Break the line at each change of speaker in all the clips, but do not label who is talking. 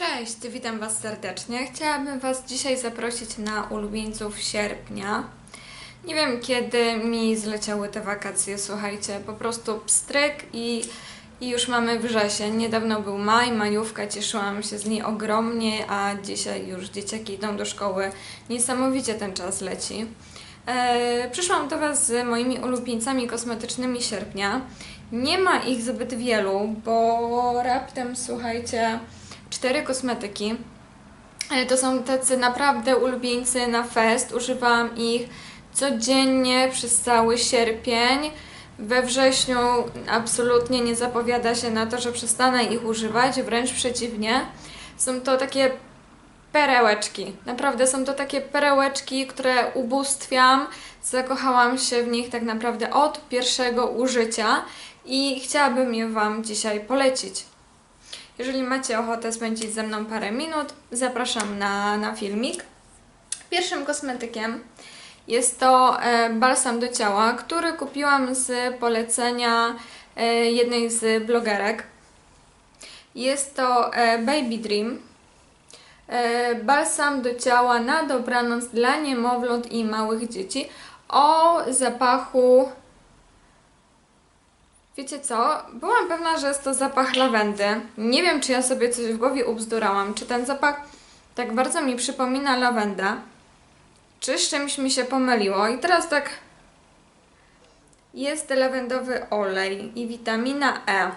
Cześć, witam Was serdecznie. Chciałabym Was dzisiaj zaprosić na ulubieńców sierpnia. Nie wiem kiedy mi zleciały te wakacje, słuchajcie, po prostu pstryk i, i już mamy wrzesień. Niedawno był maj, majówka, cieszyłam się z niej ogromnie, a dzisiaj już dzieciaki idą do szkoły. Niesamowicie ten czas leci. E, przyszłam do Was z moimi ulubieńcami kosmetycznymi sierpnia. Nie ma ich zbyt wielu, bo raptem, słuchajcie, cztery kosmetyki. E, To są tacy naprawdę ulubieńcy na fest. Używałam ich codziennie przez cały sierpień. We wrześniu absolutnie nie zapowiada się na to, że przestanę ich używać, wręcz przeciwnie. Są to takie perełeczki. Naprawdę są to takie perełeczki, które ubóstwiam. Zakochałam się w nich tak naprawdę od pierwszego użycia i chciałabym je Wam dzisiaj polecić. Jeżeli macie ochotę spędzić ze mną parę minut, zapraszam na, na filmik. Pierwszym kosmetykiem jest to e, balsam do ciała, który kupiłam z polecenia e, jednej z blogerek. Jest to e, Baby Dream. Balsam do ciała na dobranoc dla niemowląt i małych dzieci o zapachu Wiecie co? Byłam pewna, że jest to zapach lawendy. Nie wiem, czy ja sobie coś w głowie ubzdurałam. Czy ten zapach tak bardzo mi przypomina lawendę? Czy z czymś mi się pomyliło? I teraz tak. Jest lawendowy olej i witamina E.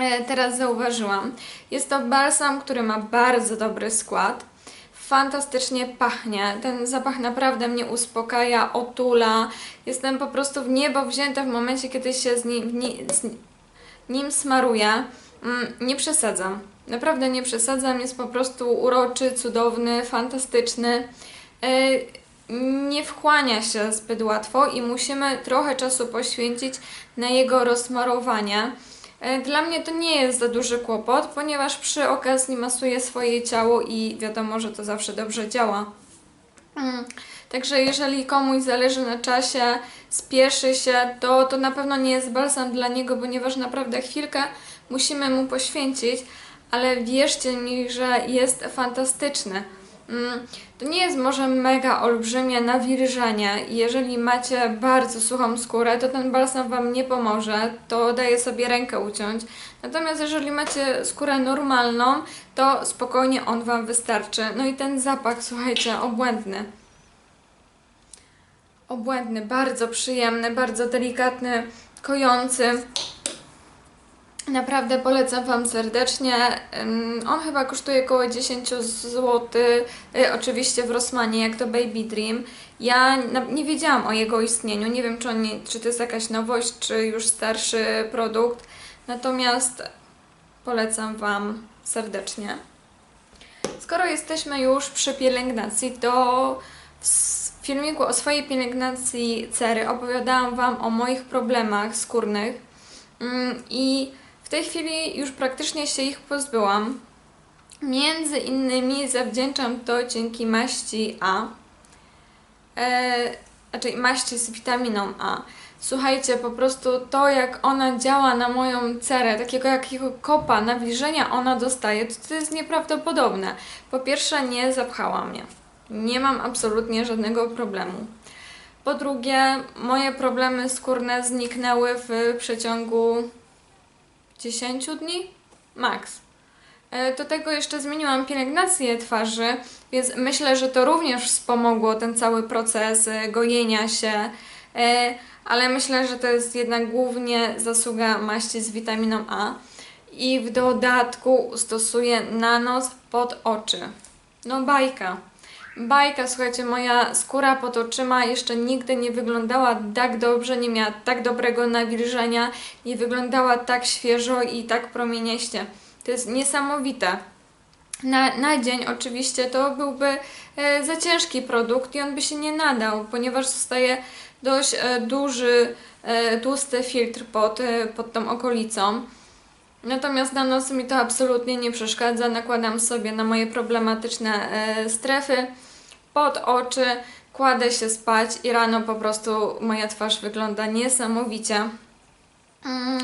E, Teraz zauważyłam. Jest to balsam, który ma bardzo dobry skład. Fantastycznie pachnie. Ten zapach naprawdę mnie uspokaja, otula. Jestem po prostu w niebo wzięta w momencie, kiedy się z nim, z ni- nim smaruję. Mm, nie przesadzam. Naprawdę nie przesadzam. Jest po prostu uroczy, cudowny, fantastyczny. E, nie wchłania się zbyt łatwo i musimy trochę czasu poświęcić na jego rozsmarowanie. E, Dla mnie to nie jest za duży kłopot, ponieważ przy okazji masuję swoje ciało i wiadomo, że to zawsze dobrze działa. Mm. Także jeżeli komuś zależy na czasie, spieszy się, to, to na pewno nie jest balsam dla niego, ponieważ naprawdę chwilkę musimy mu poświęcić, ale wierzcie mi, że jest fantastyczny. Mm, To nie jest może mega olbrzymie nawilżenie jeżeli macie bardzo suchą skórę, to ten balsam Wam nie pomoże, to daje sobie rękę uciąć. Natomiast jeżeli macie skórę normalną, to spokojnie on Wam wystarczy. No i ten zapach, słuchajcie, obłędny. Obłędny, bardzo przyjemny, bardzo delikatny, kojący. Naprawdę polecam Wam serdecznie. On chyba kosztuje około 10 zł, y, oczywiście w Rossmanie, jak to Baby Dream. Ja nie wiedziałam o jego istnieniu, nie wiem czy, on czy to jest jakaś nowość, czy już starszy produkt. Natomiast polecam Wam serdecznie. Skoro jesteśmy już przy pielęgnacji, to w filmiku o swojej pielęgnacji cery opowiadałam Wam o moich problemach skórnych Mm, i w tej chwili już praktycznie się ich pozbyłam. Między innymi zawdzięczam to dzięki maści A, e, znaczy maści z witaminą A. Słuchajcie, po prostu to jak ona działa na moją cerę, takiego jakiego kopa, nawilżenia ona dostaje, to, to jest nieprawdopodobne. Po pierwsze nie zapchała mnie. Nie mam absolutnie żadnego problemu. Po drugie, moje problemy skórne zniknęły w przeciągu 10 dni? Max. E, Do tego jeszcze zmieniłam pielęgnację twarzy, więc myślę, że to również wspomogło ten cały proces e, gojenia się, e, ale myślę, że to jest jednak głównie zasługa maści z witaminą A. I w dodatku stosuję na nos pod oczy. No bajka. Bajka, słuchajcie, moja skóra pod oczyma jeszcze nigdy nie wyglądała tak dobrze, nie miała tak dobrego nawilżenia, nie wyglądała tak świeżo i tak promieniście. To jest niesamowite. Na, na dzień oczywiście to byłby e, za ciężki produkt i on by się nie nadał, ponieważ zostaje dość e, duży, e, tłusty filtr pod, e, pod tą okolicą. Natomiast na nocy mi to absolutnie nie przeszkadza. Nakładam sobie na moje problematyczne e, strefy pod oczy, kładę się spać i rano po prostu moja twarz wygląda niesamowicie. Mm,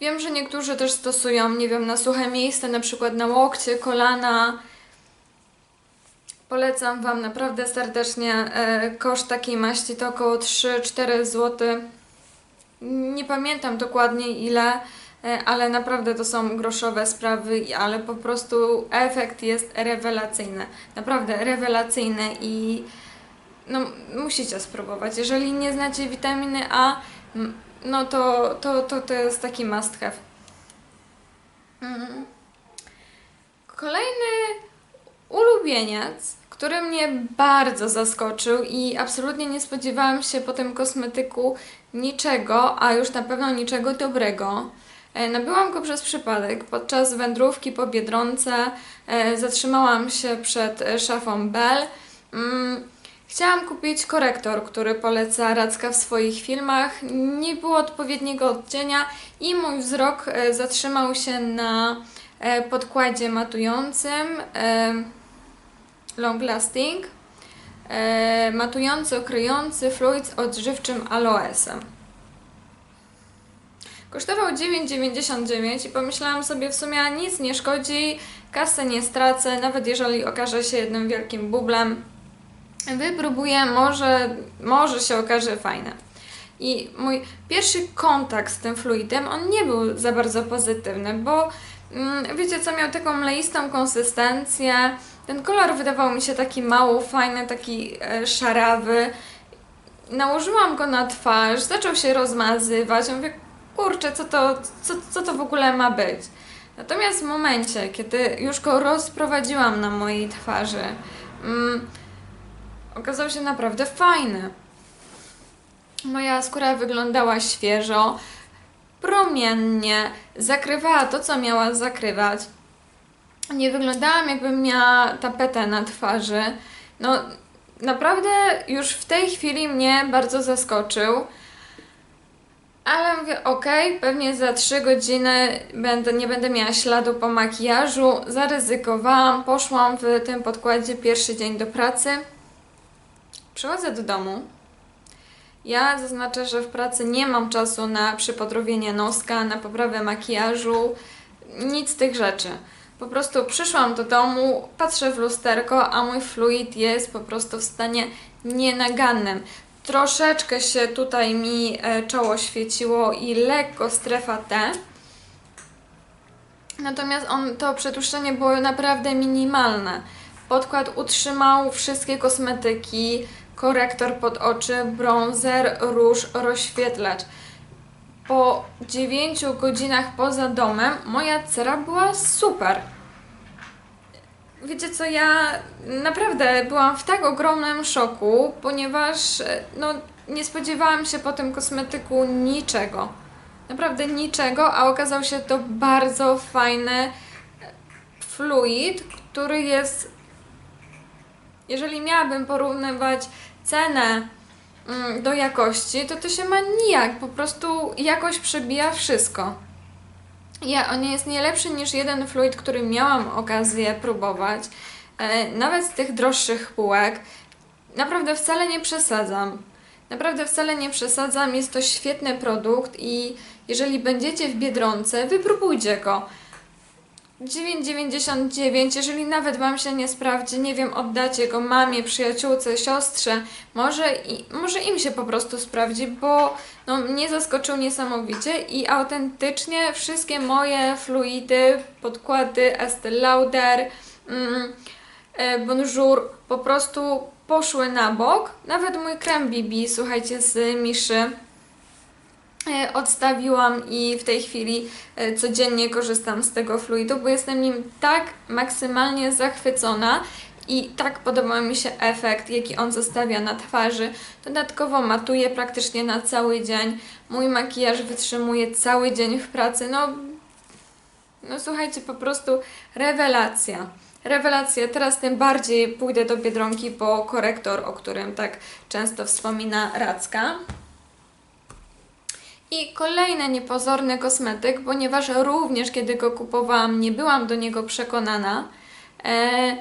Wiem, że niektórzy też stosują, nie wiem, na suche miejsce, na przykład na łokcie, kolana. Polecam Wam naprawdę serdecznie. E, koszt takiej maści to około 3-4 zł. Nie pamiętam dokładnie ile, ale naprawdę to są groszowe sprawy, ale po prostu efekt jest rewelacyjny. Naprawdę rewelacyjny i no, musicie spróbować. Jeżeli nie znacie witaminy A, no to, to, to, to jest taki must have. Mm. Kolejny ulubieniec, który mnie bardzo zaskoczył i absolutnie nie spodziewałam się po tym kosmetyku niczego, a już na pewno niczego dobrego. E, Nabyłam go przez przypadek. Podczas wędrówki po Biedronce e, zatrzymałam się przed e, szafą Bell. Mm, Chciałam kupić korektor, który poleca Racka w swoich filmach. Nie było odpowiedniego odcienia i mój wzrok zatrzymał się na podkładzie matującym Long Lasting e, matujący, okryjący fluid z odżywczym aloesem. Kosztował 9,99 i pomyślałam sobie w sumie nic nie szkodzi, kasę nie stracę, nawet jeżeli okaże się jednym wielkim bublem. Wypróbuję, może, może się okaże fajne. I mój pierwszy kontakt z tym fluidem, on nie był za bardzo pozytywny, bo mm, wiecie co, miał taką leistą konsystencję, ten kolor wydawał mi się taki mało fajny, taki e, szarawy. Nałożyłam go na twarz, zaczął się rozmazywać, mówię, kurczę, co to, co, co to w ogóle ma być? Natomiast w momencie, kiedy już go rozprowadziłam na mojej twarzy, mm, okazał się naprawdę fajny. Moja skóra wyglądała świeżo, promiennie, zakrywała to, co miała zakrywać. Nie wyglądałam, jakbym miała tapetę na twarzy. No, naprawdę już w tej chwili mnie bardzo zaskoczył. Ale mówię, okej, pewnie za 3 godziny będę, nie będę miała śladu po makijażu. Zaryzykowałam, poszłam w tym podkładzie pierwszy dzień do pracy. Przychodzę do domu. Ja zaznaczę, że w pracy nie mam czasu na przypodrobienie noska, na poprawę makijażu, nic z tych rzeczy. Po prostu przyszłam do domu, patrzę w lusterko, a mój fluid jest po prostu w stanie nienagannym. Troszeczkę się tutaj mi e, czoło świeciło i lekko strefa T. Natomiast on, to przetłuszczenie było naprawdę minimalne. Podkład utrzymał wszystkie kosmetyki, korektor pod oczy, bronzer, róż, rozświetlacz. Po 9 godzinach poza domem moja cera była super. Wiecie co, ja naprawdę byłam w tak ogromnym szoku, ponieważ e, no, nie spodziewałam się po tym kosmetyku niczego. Naprawdę niczego, a okazał się to bardzo fajny e, fluid, który jest jeżeli miałabym porównywać cenę mm, do jakości, to to się ma nijak. Po prostu jakość przebija wszystko. Ja, on jest nie lepszy niż jeden fluid, który miałam okazję próbować. E, nawet z tych droższych półek. Naprawdę wcale nie przesadzam. Naprawdę wcale nie przesadzam. Jest to świetny produkt i jeżeli będziecie w Biedronce, wypróbujcie go. 9,99, jeżeli nawet Wam się nie sprawdzi, nie wiem, oddacie go mamie, przyjaciółce, siostrze, może, i, może im się po prostu sprawdzi, bo no, mnie zaskoczył niesamowicie i autentycznie wszystkie moje fluidy, podkłady Estée Lauder, mm, e, Bonjour po prostu poszły na bok. Nawet mój krem BB, słuchajcie, z Miszy, odstawiłam i w tej chwili e, codziennie korzystam z tego fluidu, bo jestem nim tak maksymalnie zachwycona i tak podoba mi się efekt, jaki on zostawia na twarzy. Dodatkowo matuje praktycznie na cały dzień. Mój makijaż wytrzymuje cały dzień w pracy. No, no słuchajcie, po prostu rewelacja. Rewelacja. Teraz tym bardziej pójdę do Biedronki po korektor, o którym tak często wspomina Racka. I kolejny niepozorny kosmetyk, ponieważ również kiedy go kupowałam, nie byłam do niego przekonana. E,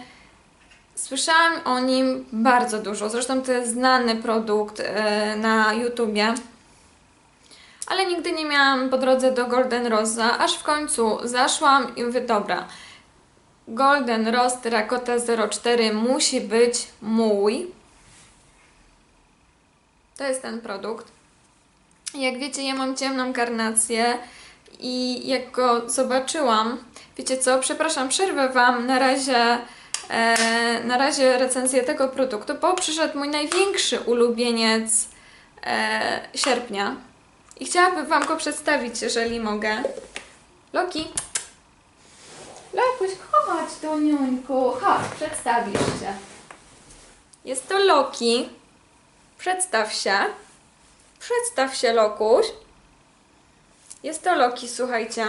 słyszałam o nim bardzo dużo. Zresztą to jest znany produkt e, na YouTubie. ale nigdy nie miałam po drodze do Golden Rosa, aż w końcu zaszłam i mówię, dobra, Golden Rose Terracotta 04 musi być mój. To jest ten produkt. Jak wiecie, ja mam ciemną karnację i jak go zobaczyłam, wiecie co, przepraszam, przerwę Wam na razie, e, na razie recenzję tego produktu, bo przyszedł mój największy ulubieniec e, sierpnia i chciałabym Wam go przedstawić, jeżeli mogę. Loki. Lokuś, chodź do niuńku, chodź, przedstawisz się. Jest to Loki. Przedstaw się. Przedstaw się, Lokuś. Jest to Loki, słuchajcie.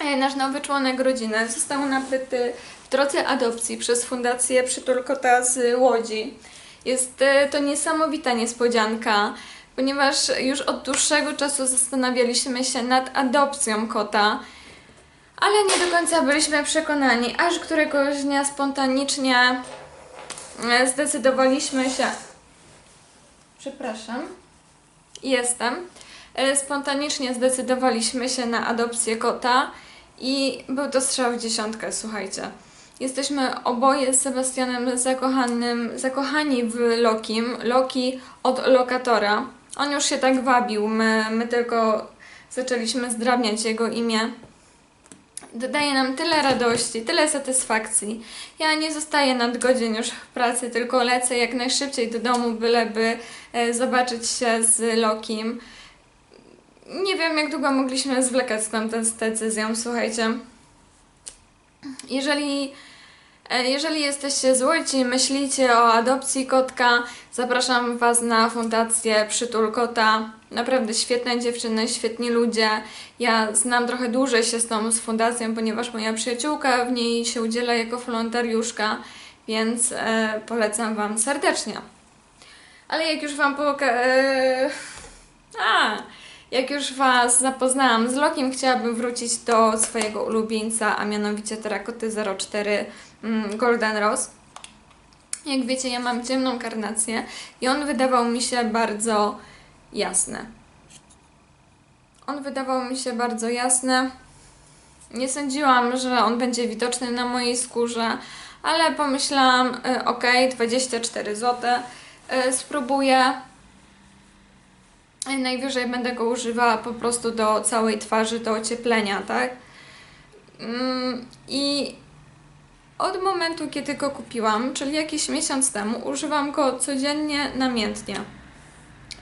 E, Nasz nowy członek rodziny został nabyty w drodze adopcji przez Fundację Przytulkota z Łodzi. Jest e, to niesamowita niespodzianka, ponieważ już od dłuższego czasu zastanawialiśmy się nad adopcją kota, ale nie do końca byliśmy przekonani, aż któregoś dnia spontanicznie e, zdecydowaliśmy się. Przepraszam. Jestem. E, Spontanicznie zdecydowaliśmy się na adopcję kota i był to strzał w dziesiątkę, słuchajcie. Jesteśmy oboje z Sebastianem zakochanym, zakochani w Lokim. Loki od lokatora. On już się tak wabił, my, my tylko zaczęliśmy zdrabniać jego imię. Dodaje nam tyle radości, tyle satysfakcji. Ja nie zostaję nadgodzin już w pracy, tylko lecę jak najszybciej do domu, byleby e, zobaczyć się z Lokim. Nie wiem, jak długo mogliśmy zwlekać z tą z decyzją, słuchajcie. Jeżeli, e, jeżeli jesteście z Łodzi, myślicie o adopcji kotka, zapraszam Was na Fundację Przytul Kota. Naprawdę świetne dziewczyny, świetni ludzie. Ja znam trochę dłużej się z tą z fundacją, ponieważ moja przyjaciółka w niej się udziela jako wolontariuszka, więc e, polecam Wam serdecznie. Ale jak już Wam poka... E, a, jak już Was zapoznałam z Lokim, chciałabym wrócić do swojego ulubieńca, a mianowicie Terrakoty 04 mm, Golden Rose. Jak wiecie, ja mam ciemną karnację i on wydawał mi się bardzo jasny. On wydawał mi się bardzo jasny. Nie sądziłam, że on będzie widoczny na mojej skórze, ale pomyślałam, ok, 24 zł, spróbuję. Y, Najwyżej będę go używała po prostu do całej twarzy, do ocieplenia, tak? Mm, I od momentu, kiedy go kupiłam, czyli jakiś miesiąc temu, używam go codziennie, namiętnie.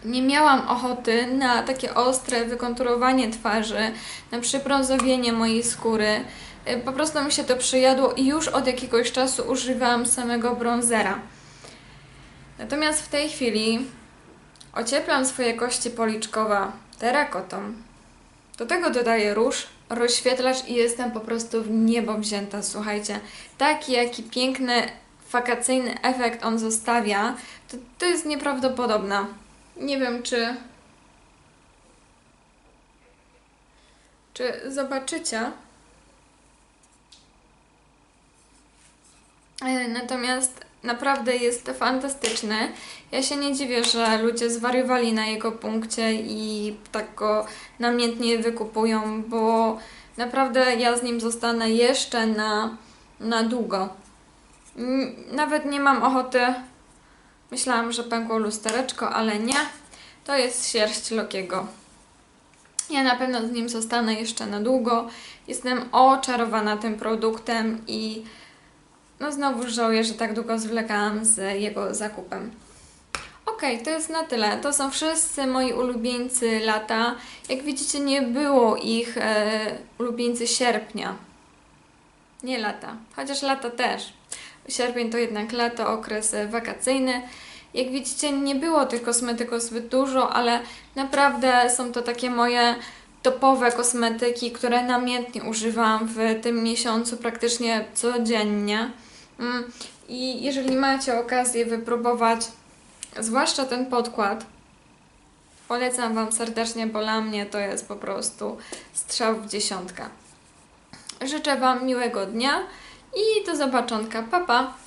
Nie miałam ochoty na takie ostre wykonturowanie twarzy, na przybrązowienie mojej skóry. Y, Po prostu mi się to przyjadło i już od jakiegoś czasu używałam samego bronzera. Natomiast w tej chwili ocieplam swoje kości policzkowe terakotą. Do tego dodaję róż, rozświetlacz i jestem po prostu w niebo wzięta, słuchajcie. Taki, jaki piękny, wakacyjny efekt on zostawia, to, to jest nieprawdopodobne. Nie wiem, czy... Czy zobaczycie? E, Natomiast naprawdę jest fantastyczny. Ja się nie dziwię, że ludzie zwariowali na jego punkcie i tak go namiętnie wykupują, bo naprawdę ja z nim zostanę jeszcze na, na długo. Nawet nie mam ochoty. Myślałam, że pękło lustereczko, ale nie. To jest sierść Lokiego. Ja na pewno z nim zostanę jeszcze na długo. Jestem oczarowana tym produktem i no znowu żałuję, że tak długo zwlekałam z jego zakupem. Okej, to jest na tyle. To są wszyscy moi ulubieńcy lata. Jak widzicie, nie było ich e, ulubieńcy sierpnia. Nie lata, chociaż lata też. Sierpień to jednak lato, okres e, wakacyjny. Jak widzicie, nie było tych kosmetyków zbyt dużo, ale naprawdę są to takie moje topowe kosmetyki, które namiętnie używam w tym miesiącu praktycznie codziennie. Mm, I jeżeli macie okazję wypróbować, zwłaszcza ten podkład, polecam Wam serdecznie, bo dla mnie to jest po prostu strzał w dziesiątkę. Życzę Wam miłego dnia i do zobaczonka. Pa, pa!